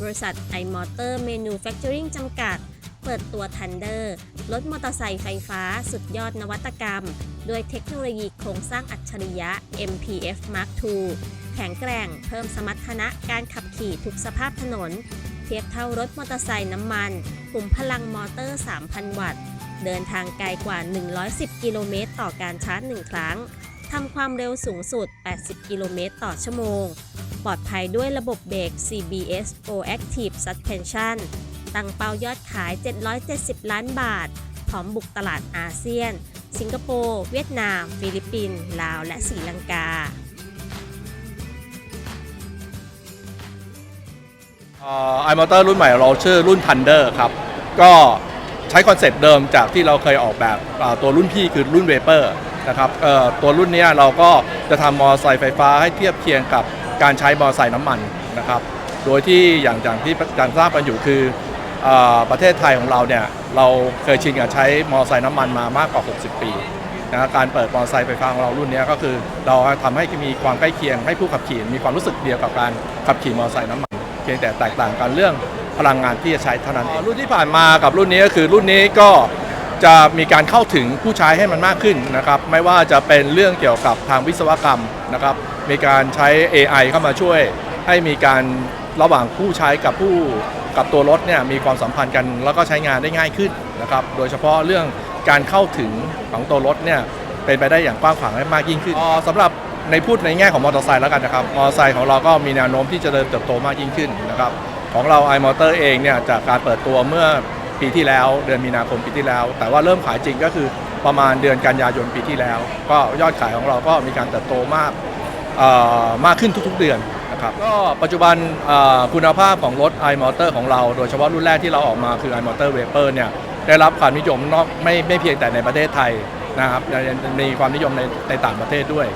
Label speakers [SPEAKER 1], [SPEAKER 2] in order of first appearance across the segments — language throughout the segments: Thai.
[SPEAKER 1] บริษัท iMotor Manufacturing จำกัด เปิดตัว Thunder รถมอเตอร์ไซค์ไฟฟ้าสุดยอดนวัตกรรม ด้วยเทคโนโลยีโครงสร้างอัจฉริยะ MPF Mark II แข็งแกร่งเพิ่มสมรรถนะการขับขี่ทุกสภาพถนน เทียบเท่ารถมอเตอร์ไซค์น้ำมันกลุ่มพลังมอเตอร์ 3,000 วัตต์ เดินทางไกลกว่า 110 กิโลเมตรต่อการชาร์จ 1 ครั้งทำความเร็วสูงสุด 80 กิโลเมตรต่อชั่วโมง ปลอดภัยด้วยระบบเบรก CBS O Active Suspension ตั้งเป้ายอดขาย 770 ล้านบาท พร้อมบุกตลาดอาเซียน สิงคโปร์ เวียดนาม ฟิลิปปินส์ ลาว และศรีลังกา
[SPEAKER 2] ไอมอเตอร์รุ่นใหม่เราชื่อรุ่น Thunder ครับ ก็ใช้คอนเซ็ปต์เดิมจากที่เราเคยออกแบบตัวรุ่นพี่คือรุ่น Vapor นะครับตัวรุ่นนี้เราก็จะทำมอเตอร์ไซค์ไฟฟ้าให้เทียบเคียงกับ การใช้มอเตอร์ไซค์น้ำมันนะครับ โดยที่อย่างอย่างที่การทราบกันอยู่คืออประเทศไทยของเราเนี่ยเราเคยชินกับใช้มอเตอร์ไซค์น้ำมันมามากกว่า 60 ปีนะการเปิดมอเตอร์ไซค์ไฟฟ้าของเรารุ่นนี้ก็คือ เราทำให้มีความใกล้เคียงให้ผู้ขับขี่มีความรู้สึกเดียวกับการขับขี่มอเตอร์ไซค์น้ำมันเพียงแต่แตกต่างกันเรื่องพลังงานที่จะใช้เท่านั้นเองรุ่นที่ผ่านมากับรุ่นนี้ก็คือรุ่นนี้ก็จะมีการเข้าถึงผู้ใช้ให้มันมากขึ้นนะครับ ไม่ว่าจะเป็นเรื่องเกี่ยวกับทางวิศวกรรมนะครับ มีการใช้ AI เข้ามาช่วย ให้มีการระหว่างผู้ใช้กับผู้กับตัวรถเนี่ยมีความสัมพันธ์กันแล้วก็ใช้งานได้ง่ายขึ้นนะครับ โดยเฉพาะเรื่องการเข้าถึงของตัวรถเนี่ยเป็นไปได้อย่างกว้างขวางและมากยิ่งขึ้นอ่าสำหรับในพูดในแง่ของมอเตอร์ไซค์แล้วกันนะครับ มอเตอร์ไซค์ของเราก็มีแนวโน้มที่จะเติบโตมากยิ่งขึ้นนะครับ ของเรา iMotor เองเนี่ยจากการเปิดตัวเมื่อปีที่แล้ว เดือนมีนาคมปีที่แล้ว แต่ว่าเริ่มขายจริงก็คือประมาณเดือนกันยายนปีที่แล้ว ก็ยอดขายของเราก็มีการเติบโตมาก มากขึ้นทุกๆเดือนนะครับก็ปัจจุบันคุณภาพของรถ iMotor ของเรา โดยเฉพาะรุ่นแรกที่เราออกมาคือ iMotor Vapor เนี่ยได้รับความนิยมนอกไม่ไม่เพียงแต่ในประเทศไทยนะครับยังมีความนิยมในในต่างประเทศด้วย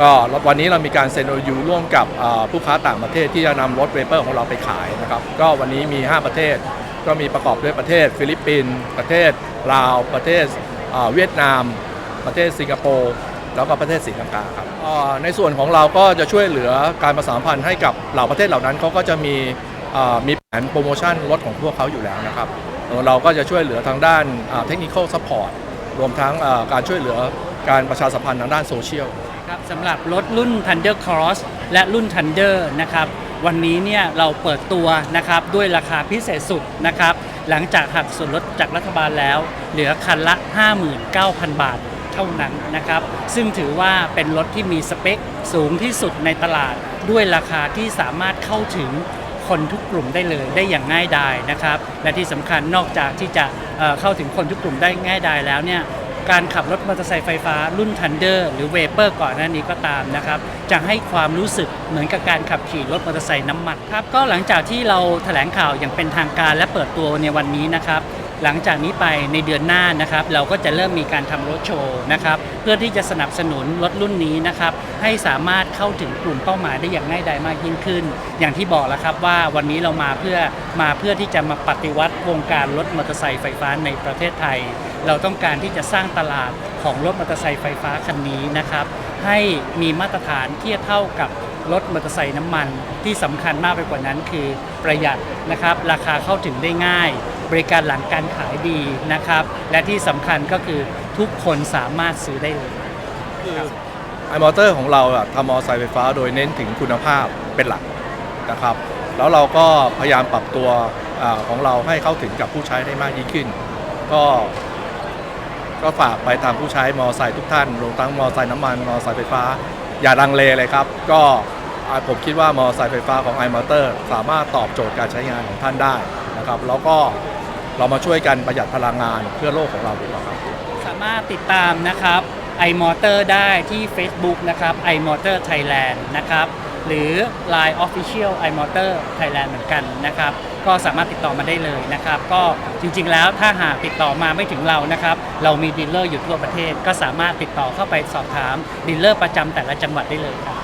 [SPEAKER 2] ก็วันนี้เรามีการเซ็น OU ร่วมกับผู้ค้าต่างประเทศที่จะนำรถเวเปอร์ของเราไปขายนะครับก็วันนี้มี 5 ประเทศก็มีประกอบด้วยประเทศ ฟิลิปปินส์ประเทศลาวประเทศเวียดนาม ประเทศสิงคโปร์ แล้วก็ประเทศศรีลังกาครับในส่วนของเราก็จะช่วยเหลือการประสานพันธ์ให้กับเหล่าประเทศเหล่านั้นเขาก็จะมีมีแผนโปรโมชั่นรถของพวกเขาอยู่แล้วนะครับ เราก็จะช่วยเหลือทางด้านเทคนิคอลซัพพอร์ตรวมทั้งการช่วยเหลือการประชาสัมพันธ์ทางด้านโซเชียล
[SPEAKER 3] ครับสำหรับรถรุ่น Thunder Cross และรุ่น Thunder นะครับวันนี้เนี่ยเราเปิดตัวนะครับด้วยราคาพิเศษสุดนะครับหลังจากหักส่วนลดจากรัฐบาลแล้ว เหลือคันละ 59,000 บาท เท่านั้นนะครับ ซึ่งถือว่าเป็นรถที่มีสเปคสูงที่สุดในตลาด ด้วยราคาที่สามารถเข้าถึงคนทุกกลุ่มได้เลยได้อย่างง่ายดายนะครับ และที่สำคัญนอกจากที่จะเเข้าถึงคนทุกกลุ่มได้ง่ายดายแล้วเนี่ยการขับรถมอเตอร์ไซค์ไฟฟ้ารุ่น Thunder หรือ Vapor ก่อนหน้านี้ก็ตามนะครับ จะให้ความรู้สึกเหมือนกับการขับขี่รถมอเตอร์ไซค์น้ำมันครับ ก็หลังจากที่เราแถลงข่าวอย่างเป็นทางการและเปิดตัวในวันนี้นะครับ หลังจากนี้ไปในเดือนหน้านะครับเราก็จะเริ่มมีการทำรถโชว์นะครับเพื่อที่จะสนับสนุนรถรุ่นนี้นะครับให้สามารถเข้าถึงกลุ่มเป้าหมายได้อย่างง่ายดายมากยิ่งขึ้น อย่างที่บอกแล้วครับว่าวันนี้เรามาเพื่อมาเพื่อที่จะมาปฏิวัติวงการรถมอเตอร์ไซค์ไฟฟ้าในประเทศไทย เราต้องการที่จะสร้างตลาดของรถมอเตอร์ไซค์ไฟฟ้าคันนี้นะครับให้มีมาตรฐานเทียบเท่ากับรถมอเตอร์ไซค์น้ำมันที่สำคัญมากไปกว่านั้นคือประหยัดนะครับราคาเข้าถึงได้ง่าย บริการหลังการขายดีนะครับ และที่สำคัญก็คือทุกคนสามารถซื้อได้เลย
[SPEAKER 2] ไอมอเตอร์ของเราอะทำมอเตอร์ไซค์ไฟฟ้าโดยเน้นถึงคุณภาพเป็นหลักนะครับ แล้วเราก็พยายามปรับตัวอาของเราให้เข้าถึงกับผู้ใช้ได้มากยิ่งขึ้น ก็ก็ฝากไปทางผู้ใช้มอเตอร์ไซค์ทุกท่านรวมทั้งมอเตอร์ไซค์น้ำมันมอเตอร์ไซค์ไฟฟ้า อย่าลังเลเลยครับ ก็อ่าผมคิดว่ามอเตอร์ไซค์ไฟฟ้าของ i m o t o r สามารถตอบโจทย์การใช้งานของท่านได้นะครับ แล้วก็ เรามาช่วยกันประหยัดพลังงานเพื่อโลกของเราดีกว่าครับ
[SPEAKER 3] สามารถติดตามนะครับ iMotor ได้ที่ Facebook นะครับ iMotor Thailand นะครับ หรือ Line Official iMotor Thailand เหมือนกันนะครับ ก็สามารถติดต่อมาได้เลยนะครับ ก็จริง ๆ แล้วถ้าหากติดต่อมาไม่ถึงเรานะครับ เรามีดีลเลอร์อยู่ทั่วประเทศ ก็สามารถติดต่อเข้าไปสอบถามดีลเลอร์ประจำแต่ละจังหวัดได้เลยครับ